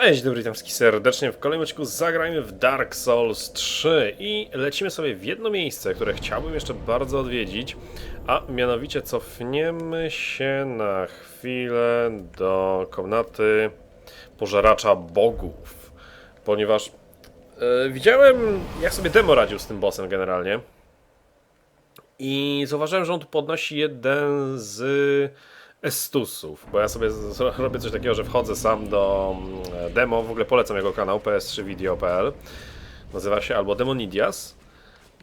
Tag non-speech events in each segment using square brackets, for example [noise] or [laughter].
Cześć, dobry, witam wszystkich serdecznie. W kolejnym odcinku zagrajmy w Dark Souls 3 i lecimy sobie w jedno miejsce, które chciałbym jeszcze bardzo odwiedzić, a mianowicie cofniemy się na chwilę do komnaty pożeracza bogów, ponieważ e, widziałem jak sobie demo radził z tym bossem generalnie i zauważyłem, że on tu podnosi jeden z Estusów, bo ja sobie robię coś takiego, że wchodzę sam do mm, demo, w ogóle polecam jego kanał ps3video.pl nazywa się albo Demonidias.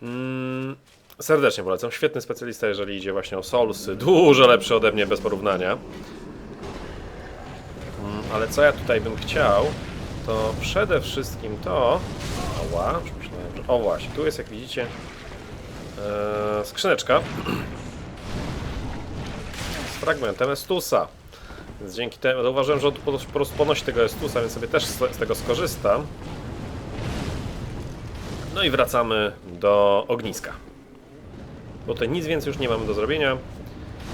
Mm, serdecznie polecam, świetny specjalista jeżeli idzie właśnie o Soulsy, dużo lepszy ode mnie bez porównania. Mm, ale co ja tutaj bym chciał to przede wszystkim to ała, o właśnie, tu jest jak widzicie e, skrzyneczka fragmentem Estusa. Więc dzięki temu zauważyłem, że on po prostu ponosi tego Estusa, więc sobie też z, tego skorzystam. No i wracamy do ogniska. Bo tutaj nic więcej już nie mamy do zrobienia.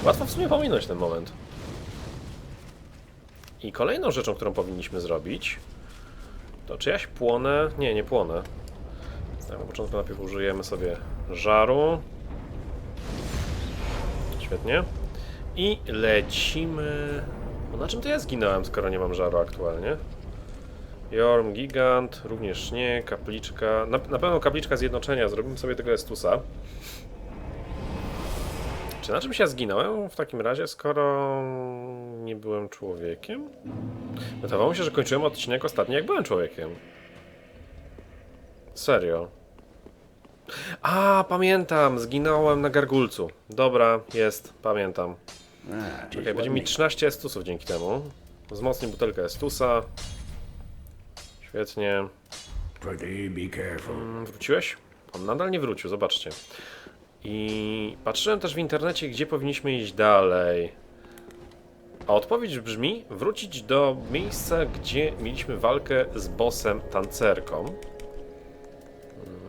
Łatwo w sumie pominąć ten moment. I kolejną rzeczą, którą powinniśmy zrobić, to czy jaś płonę? Nie, nie płonę. Na początku najpierw użyjemy sobie żaru. Świetnie. I lecimy... Bo na czym to ja zginąłem, skoro nie mam żaru aktualnie? Jorm, Gigant, również nie, kapliczka... Na, na pewno kapliczka zjednoczenia, zrobimy sobie tego Estusa. Czy na czymś ja zginąłem w takim razie, skoro nie byłem człowiekiem? Wydawało mi się, że kończyłem odcinek ostatni, jak byłem człowiekiem. Serio. A, pamiętam, zginąłem na gargulcu. Dobra, jest, pamiętam. Czekaj, będzie mi 13 estusów dzięki temu. Wzmocnij butelkę estusa. Świetnie. Mm, Wróciłeś? On nadal nie wrócił, zobaczcie. I patrzyłem też w internecie, gdzie powinniśmy iść dalej. A odpowiedź brzmi: wrócić do miejsca, gdzie mieliśmy walkę z bossem tancerką.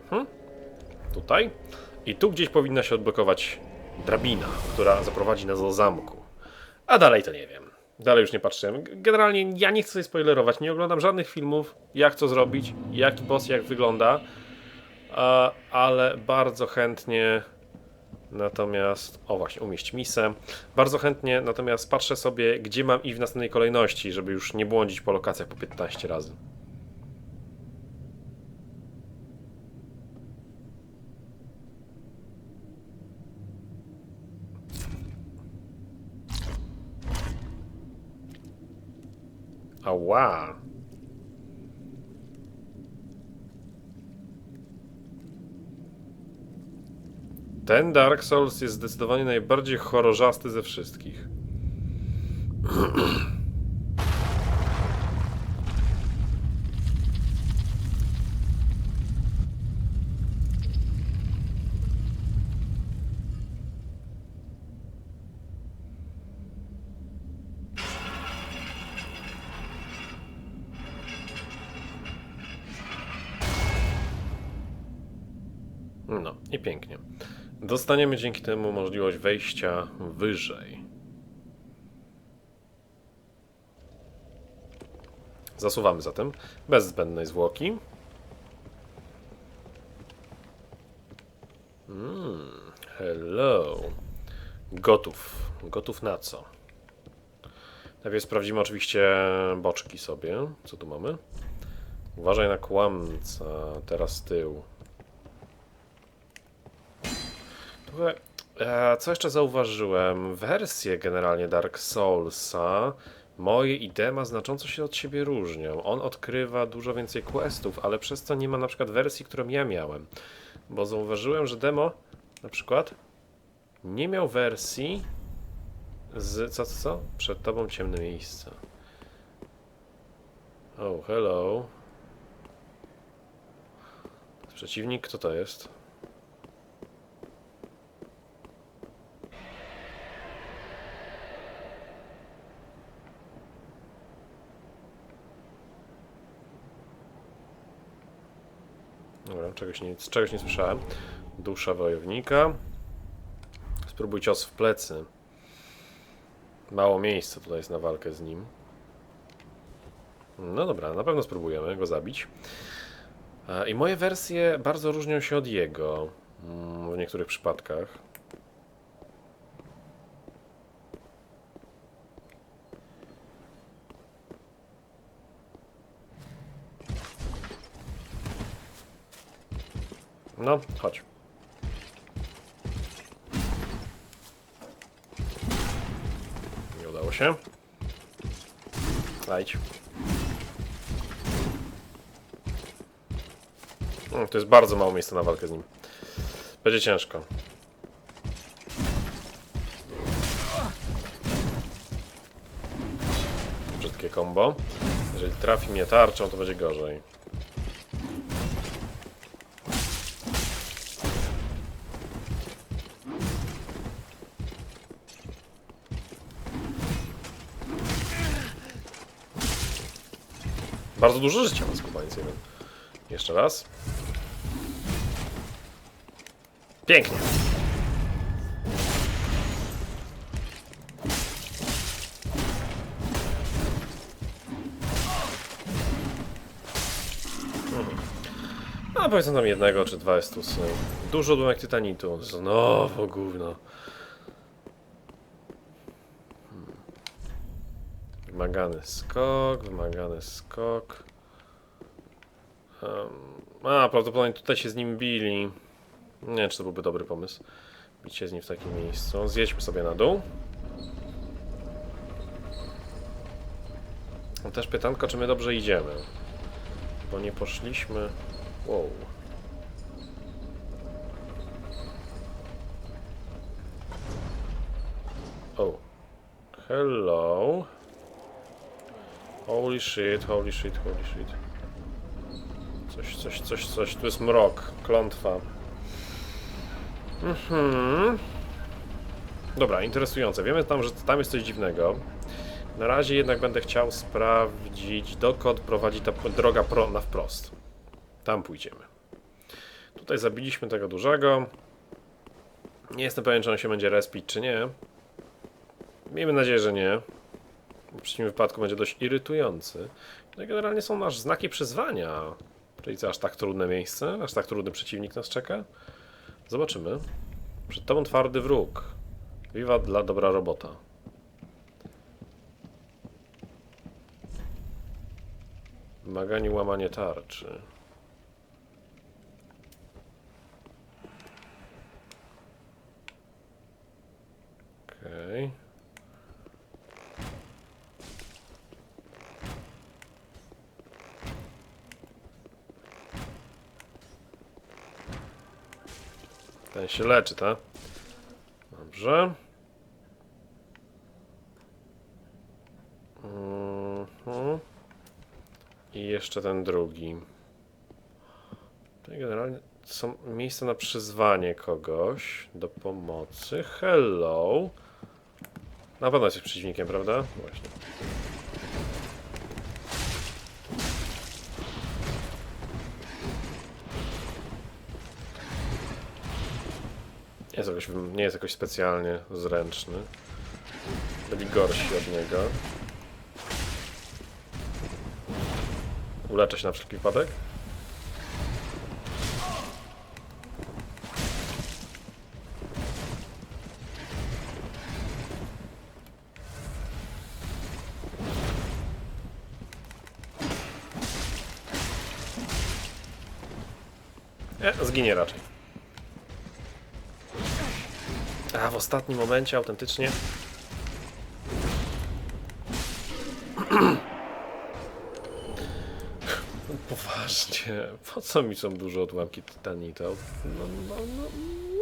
Mhm. Tutaj. I tu gdzieś powinna się odblokować drabina, która zaprowadzi nas do zamku. A dalej to nie wiem. Dalej już nie patrzyłem. Generalnie ja nie chcę sobie spoilerować, nie oglądam żadnych filmów, jak co zrobić, jaki boss jak wygląda, ale bardzo chętnie natomiast, o właśnie, umieść misę, bardzo chętnie natomiast patrzę sobie, gdzie mam i w następnej kolejności, żeby już nie błądzić po lokacjach po 15 razy. Ała! Ten Dark Souls jest zdecydowanie najbardziej chorożasty ze wszystkich. [clears throat] No i pięknie. Dostaniemy dzięki temu możliwość wejścia wyżej. Zasuwamy zatem bez zbędnej zwłoki. Mm, hello. Gotów. Gotów na co? Najpierw sprawdzimy oczywiście boczki sobie. Co tu mamy? Uważaj na kłamca. Teraz tył. Trochę, e, co jeszcze zauważyłem? Wersje generalnie Dark Soulsa, moje i Dema znacząco się od siebie różnią. On odkrywa dużo więcej questów, ale przez to nie ma na przykład wersji, którą ja miałem. Bo zauważyłem, że demo na przykład nie miał wersji z... co, co, co? Przed tobą ciemne miejsce. Oh, hello. Przeciwnik, kto to jest? Dobra, czegoś nie, czegoś nie słyszałem. Dusza wojownika. Spróbuj cios w plecy. Mało miejsca tutaj jest na walkę z nim. No dobra, na pewno spróbujemy go zabić. E, I moje wersje bardzo różnią się od jego mm, w niektórych przypadkach. No, chodź. Nie udało się. Ajdź. Mm, To jest bardzo mało miejsca na walkę z nim. Będzie ciężko. Brzydkie combo. Jeżeli trafi mnie tarczą, to będzie gorzej. Bardzo dużo życia skubańcy jeden. Jeszcze raz. Pięknie. Mhm. No powiedzmy tam jednego czy dwa estusy. Dużo odłamek tytanitu. Znowu gówno. Wymagany skok, wymagany skok. Um, a, prawdopodobnie tutaj się z nim bili. Nie wiem, czy to byłby dobry pomysł. Bić się z nim w takim miejscu. Zjedźmy sobie na dół. No Też pytanko, czy my dobrze idziemy. Bo nie poszliśmy... Wow. Oh. Hello. Holy shit, holy shit, holy shit. Coś, coś, coś, coś. Tu jest mrok, klątwa. Mhm. Dobra, interesujące. Wiemy tam, że tam jest coś dziwnego. Na razie jednak będę chciał sprawdzić, dokąd prowadzi ta droga pro na wprost. Tam pójdziemy. Tutaj zabiliśmy tego dużego. Nie jestem pewien, czy on się będzie respić, czy nie. Miejmy nadzieję, że nie. W przeciwnym wypadku będzie dość irytujący. No i generalnie są nasz znaki przyzwania. Czyli co, aż tak trudne miejsce? Aż tak trudny przeciwnik nas czeka? Zobaczymy. Przed tobą twardy wróg. Wiwat dla dobra robota. Wymaganie łamanie tarczy. Okej. Ten się leczy, tak? Dobrze. Mhm. I jeszcze ten drugi. Tutaj generalnie są miejsca na przyzwanie kogoś do pomocy. Hello. Na pewno jesteś przeciwnikiem, prawda? Właśnie. Jest, jakoś, nie jest jakoś specjalnie zręczny. Byli gorsi od niego. Uleczę się na wszelki wypadek. Nie, zginie raczej. W ostatnim momencie autentycznie. [clears throat] Poważnie, po co mi są duże odłamki tytanitu? No, no, no,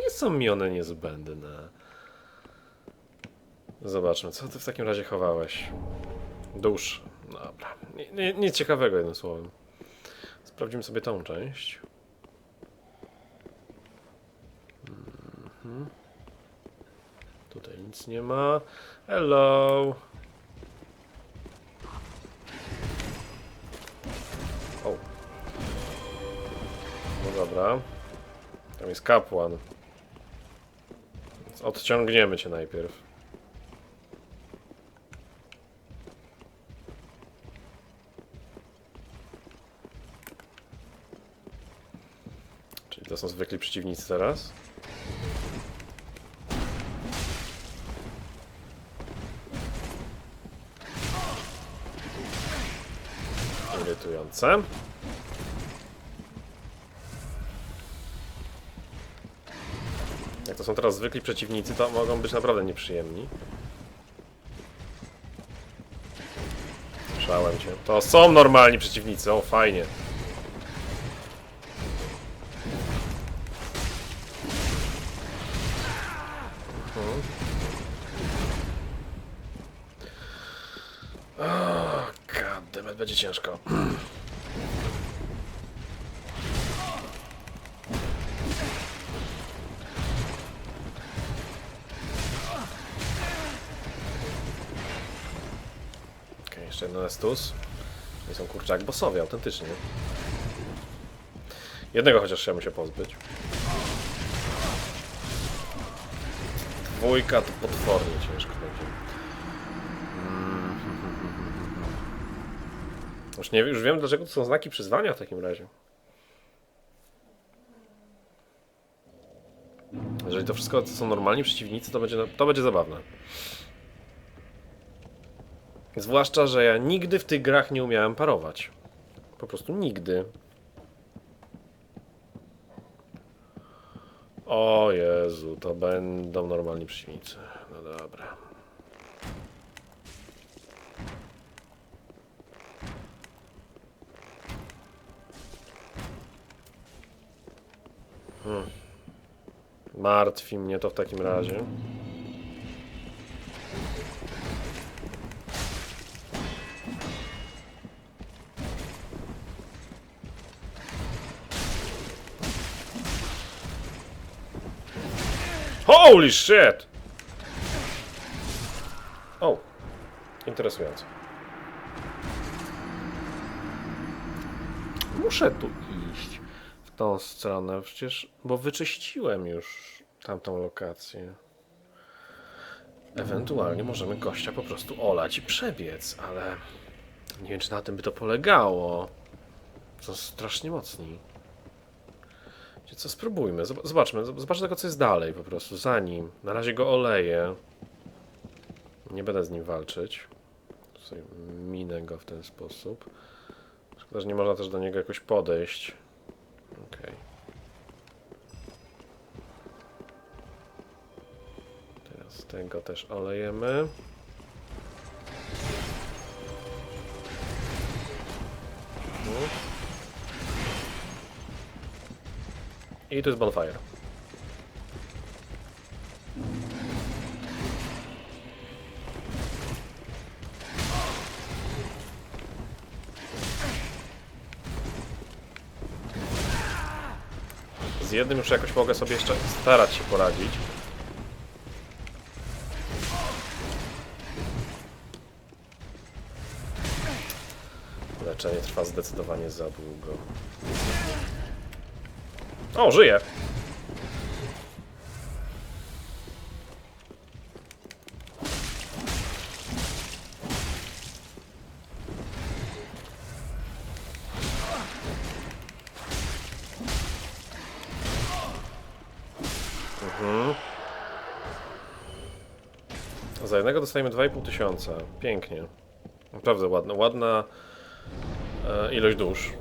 nie są mi one niezbędne. Zobaczmy, co ty w takim razie chowałeś? Dusz. Dobra. Nie- Nic ciekawego jednym słowem. Sprawdzimy sobie tą część. Mhm. Tutaj nic nie ma. Hello. O. No dobra. Tam jest kapłan. Więc odciągniemy cię najpierw. Czyli to są zwykli przeciwnicy teraz. Irytujące. Jak to są teraz zwykli przeciwnicy, to mogą być naprawdę nieprzyjemni. Słyszałem cię. To są normalni przeciwnicy, o fajnie. Estus. Nie są kurczak bossowie, autentycznie. Jednego chociaż chciałbym się pozbyć. Dwójka to potwornie ciężko będzie. Mm. Już, nie, już wiem dlaczego to są znaki przyzwania w takim razie. Jeżeli to wszystko to są normalni przeciwnicy, to będzie, to będzie zabawne. Zwłaszcza, że ja nigdy w tych grach nie umiałem parować. Po prostu nigdy. O Jezu, to będą normalni przeciwnicy. No dobra. Hmm. Martwi mnie to w takim razie. Holy shit! O, interesujące. Muszę tu iść w tą stronę, przecież, bo wyczyściłem już tamtą lokację. Ewentualnie możemy gościa po prostu olać i przebiec, ale nie wiem, czy na tym by to polegało. Są strasznie mocni. Co, spróbujmy, zob- zobaczmy, zob- zobaczmy tego, co jest dalej po prostu, za nim. Na razie go oleję. Nie będę z nim walczyć. Sobie minę go w ten sposób. Szkoda, że nie można też do niego jakoś podejść. Okej. Teraz tego też olejemy. Mhm. I to jest bonfire. Z jednym już jakoś mogę sobie jeszcze starać się poradzić. Leczenie trwa zdecydowanie za długo. O, żyje! Mhm. Za jednego dostajemy 2,5 tysiąca. Pięknie. Naprawdę ładna, ładna e, ilość dusz.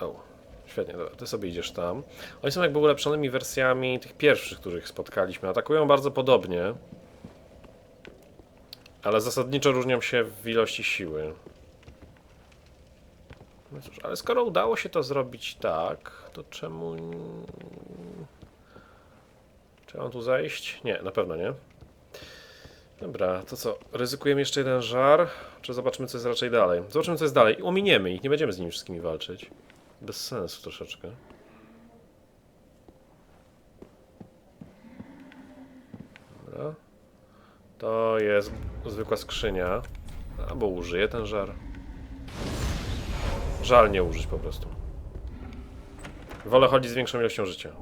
O, świetnie, ty sobie idziesz tam. Oni są jakby ulepszonymi wersjami tych pierwszych, których spotkaliśmy. Atakują bardzo podobnie. Ale zasadniczo różnią się w ilości siły. No cóż, ale skoro udało się to zrobić tak, to czemu... Czy mam tu zajść? Nie, na pewno nie. Dobra, to co? Ryzykujemy jeszcze jeden żar? Czy zobaczymy, co jest raczej dalej? Zobaczymy, co jest dalej. Ominiemy ich, nie będziemy z nimi wszystkimi walczyć. Bez sensu troszeczkę. Dobra. To jest zwykła skrzynia. Albo użyję ten żar. Żal nie użyć po prostu. Wolę chodzić z większą ilością życia.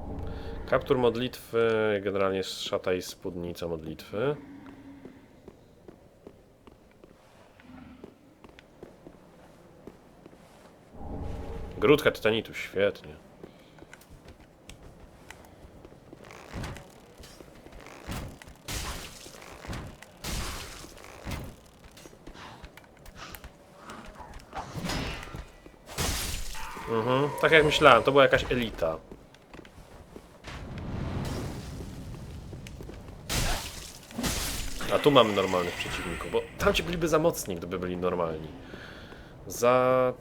Kaptur modlitwy, generalnie szata i spódnica modlitwy. Grudka tytanitu, świetnie. Mhm, tak jak myślałem, to była jakaś elita. A tu mamy normalnych przeciwników, bo tamci byliby za mocni, gdyby byli normalni. Za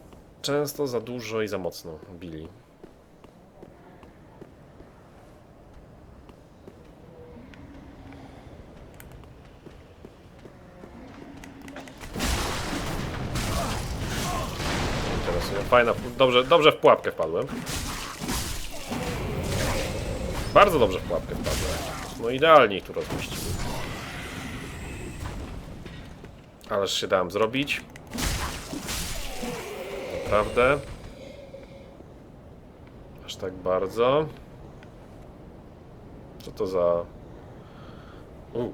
często, za dużo i za mocno bili. Interesuje. Fajna, dobrze, dobrze w pułapkę wpadłem. Bardzo dobrze w pułapkę wpadłem. No idealnie ich tu rozmieściły. Ależ się dałem zrobić. Naprawdę. Aż tak bardzo. Co to za... U.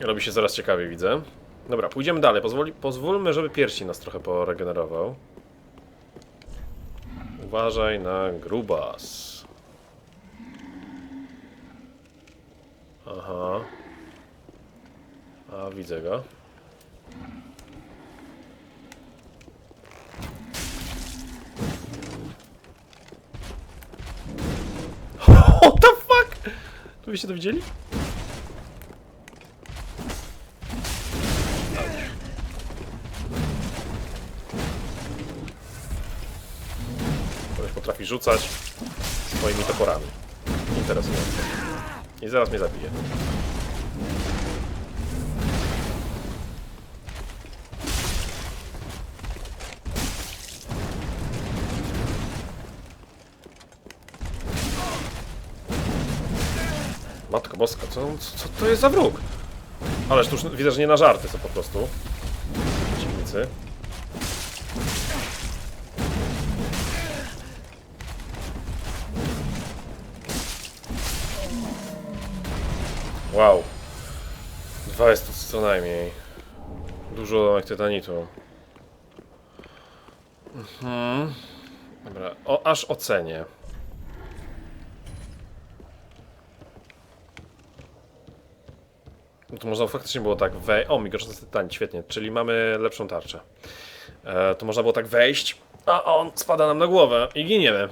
Robi się coraz ciekawiej, widzę. Dobra, pójdziemy dalej. Pozwoli, pozwólmy, żeby pierścień nas trochę poregenerował. Uważaj na grubas. Aha. A, widzę go. Byście to widzieli? Koleś potrafi rzucać swoimi toporami. Interesujące. I zaraz mnie zabije. Co, co, to jest za wróg? Ależ tu już widzę, że nie na żarty są po prostu. Przeciwnicy. Wow. Dwa jest tu co najmniej. Dużo jak tytanitu. Mhm. Dobra, o, aż ocenię. To można faktycznie było tak wejść. O, migoczny tytan, świetnie, czyli mamy lepszą tarczę. E, to można było tak wejść, a on spada nam na głowę i giniemy.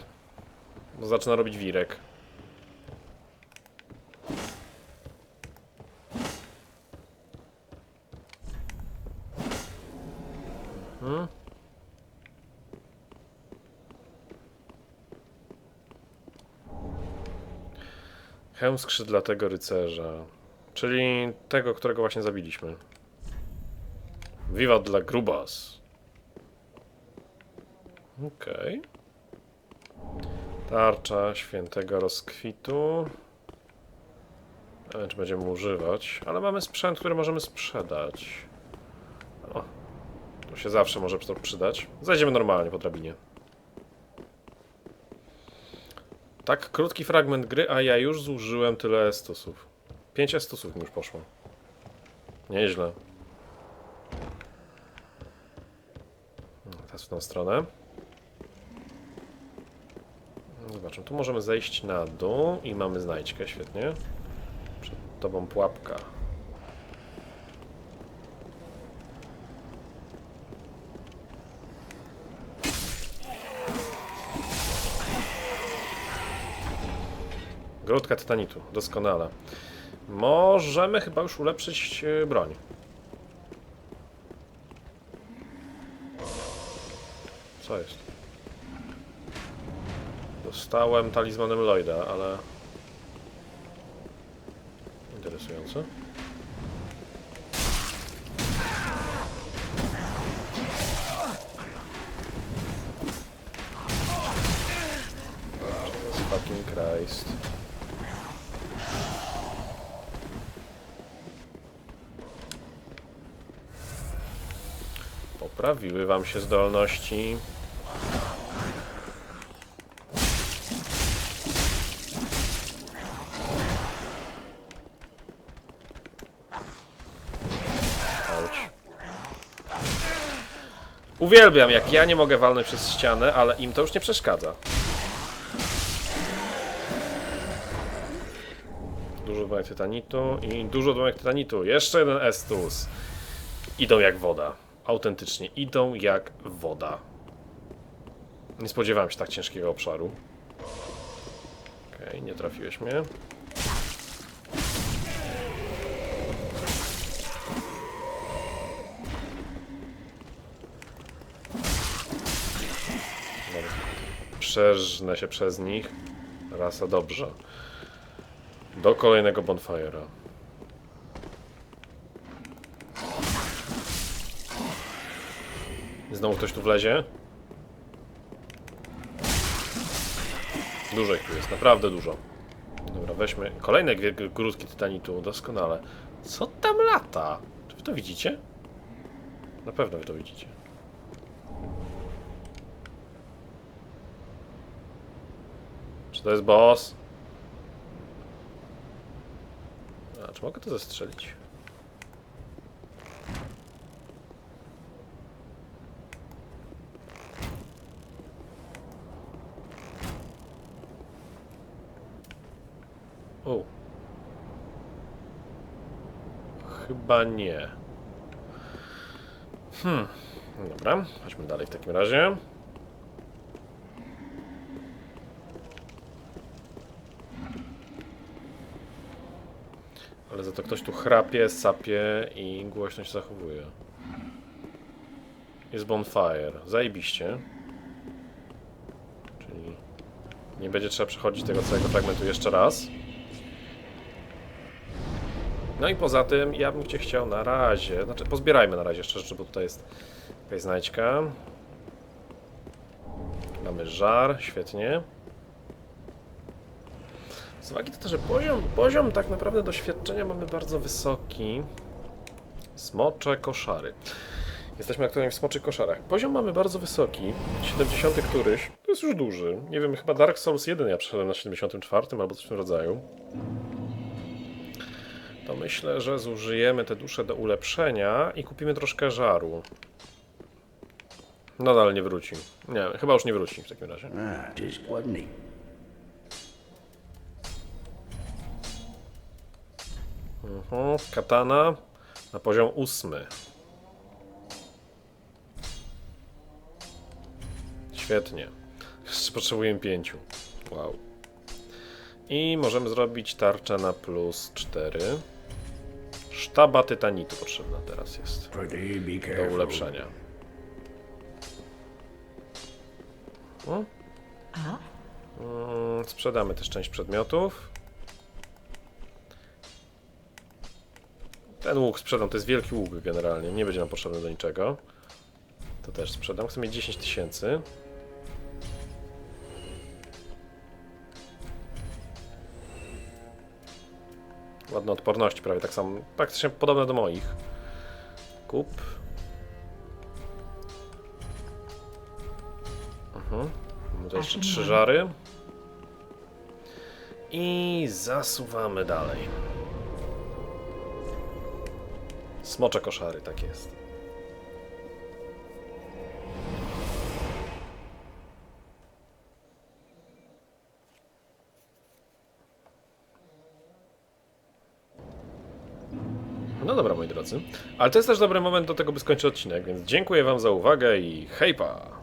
Bo zaczyna robić wirek. Mhm. Hełm skrzydlatego rycerza. Czyli tego, którego właśnie zabiliśmy. Wiwat dla Grubas. Okej. Tarcza świętego rozkwitu. Nie wiem, czy będziemy używać, ale mamy sprzęt, który możemy sprzedać. O, to się zawsze może to przydać. Zajdziemy normalnie po drabinie. Tak krótki fragment gry, a ja już zużyłem tyle stosów. 5 stosów mi już poszło. Nieźle. Teraz w tą stronę. Zobaczmy, tu możemy zejść na dół i mamy znajdźkę, świetnie. Przed tobą pułapka. Grudka tytanitu, doskonale. Możemy chyba już ulepszyć e, broń. Co jest? Dostałem talizmanem Lloyda, ale... Interesujące. Christ. Poprawiły wam się zdolności. Uwielbiam, jak ja nie mogę walnąć przez ścianę, ale im to już nie przeszkadza. Dużo odłamek tytanitu i dużo odłamek tytanitu. Jeszcze jeden Estus. Idą jak woda. Autentycznie, idą jak woda. Nie spodziewałem się tak ciężkiego obszaru. Okej, nie trafiłeś mnie. Przeżnę się przez nich. Rasa dobrze. Do kolejnego bonfire'a. Znowu ktoś tu wlezie? Dużo ich tu jest, naprawdę dużo. Dobra, weźmy kolejne grudki tytanitu, doskonale. Co tam lata? Czy wy to widzicie? Na pewno wy to widzicie. Czy to jest boss? A, czy mogę to zestrzelić? O. Nie. Hmm. Dobra, chodźmy dalej w takim razie. Ale za to ktoś tu chrapie, sapie i głośno się zachowuje. Jest bonfire. Zajebiście. Czyli nie będzie trzeba przechodzić tego całego fragmentu jeszcze raz. No i poza tym ja bym cię chciał na razie, znaczy pozbierajmy na razie jeszcze rzeczy, bo tutaj jest jakaś znajdźka. Mamy żar, świetnie. Z uwagi na to, że poziom, poziom tak naprawdę doświadczenia mamy bardzo wysoki. Smocze koszary. Jesteśmy aktualnie w smoczych koszarach. Poziom mamy bardzo wysoki. 70 któryś. To jest już duży. Nie wiem, chyba Dark Souls 1 ja przeszedłem na 74 albo coś w tym rodzaju. To myślę, że zużyjemy te dusze do ulepszenia i kupimy troszkę żaru. Nadal nie wróci. Nie, chyba już nie wróci w takim razie. He? Mhm, katana na poziom ósmy. Świetnie. Jeszcze potrzebujemy pięciu. Wow. I możemy zrobić tarczę na plus 4. Sztaba tytanitu potrzebna teraz jest do ulepszenia. O. Mm, Sprzedamy też część przedmiotów. Ten łuk sprzedam, to jest wielki łuk generalnie, nie będzie nam potrzebny do niczego. To też sprzedam, chcę mieć 10 tysięcy. Ładne odporności, prawie tak samo, praktycznie podobne do moich. Kup. Mhm. Mamy tu jeszcze trzy żary. I zasuwamy dalej. Smocze koszary, tak jest. Drodzy. Ale to jest też dobry moment do tego, by skończyć odcinek, więc dziękuję Wam za uwagę i hejpa!